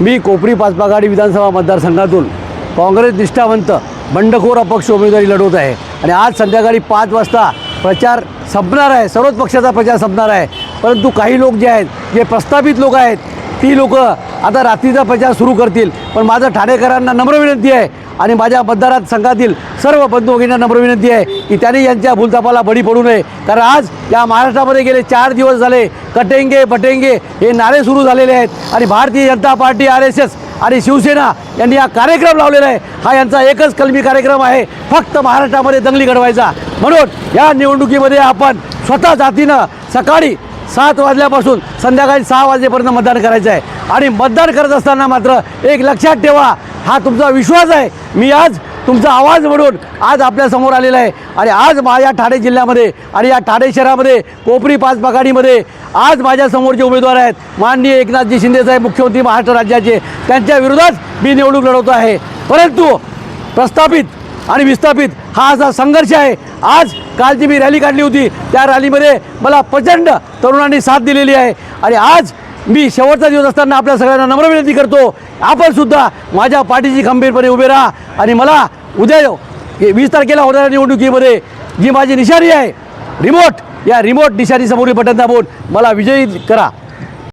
मी कोपरी पाचपागाडी विधानसभा मतदारसंघातून काँग्रेस निष्ठावंत बंडखोर अपक्ष उमेदवारी लढवत आहे. आणि आज संध्याकाळी पाच वाजता प्रचार संपणार आहे. सर्वच पक्षाचा प्रचार संपणार आहे. परंतु काही लोक जे आहेत जे प्रस्थापित लोक आहेत ती लोक आता रात्रीचा प्रचार सुरू करतील. पण माझं ठाणेकरांना नम्र विनंती आहे आणि माझ्या मतदारात संघातील सर्व बंधुभगिनींना नम्र विनंती आहे की त्यांनी यांच्या भूलतापाला बळी पडू नये. कारण आज या महाराष्ट्रामध्ये गेले चार दिवस झाले कटेंगे बटेंगे हे नारे सुरू झालेले आहेत. आणि Bharatiya Janata party R S S आणि शिवसेना यांनी हा कार्यक्रम लावलेला आहे. हा यांचा एकच कलमी कार्यक्रम आहे. फक्त महाराष्ट्रामध्ये दंगली घडवायचा. म्हणून या निवडणुकीमध्ये आपण स्वतः जातीनं सकाळी सात वाजल्यापासून संध्याकाळी सहा वाजेपर्यंत मतदान करायचं आहे. आणि मतदान करत असताना मात्र एक लक्षात ठेवा हा तुमचा विश्वास आहे. मी आज तुमचा आवाज म्हणून आज आपल्यासमोर आलेला आहे. आणि आज माझ्या ठाणे जिल्ह्यामध्ये आणि या ठाणे शहरामध्ये कोपरी पाच पाकाडीमध्ये आज माझ्यासमोर जे उमेदवार आहेत माननीय एकनाथजी शिंदेसाहेब मुख्यमंत्री महाराष्ट्र राज्याचे त्यांच्या विरोधात मी निवडणूक लढवतो आहे. परंतु प्रस्थापित आणि विस्थापित हा असा संघर्ष आहे. आज कालची मी रॅली काढली होती. त्या रॅलीमध्ये मला प्रचंड तरुणांनी साथ दिलेली आहे. आणि आज मी शेवटचा दिवस असताना आपल्या सगळ्यांना नम्र विनंती करतो. आपणसुद्धा माझ्या पाठीशी खंबीरपणे उभे राहा. आणि मला उद्या हे वीस तारखेला होणाऱ्या निवडणुकीमध्ये जी माझी निशाणी आहे रिमोट या रिमोट निशाणीसमोरील बटन दाबून मला विजयी करा.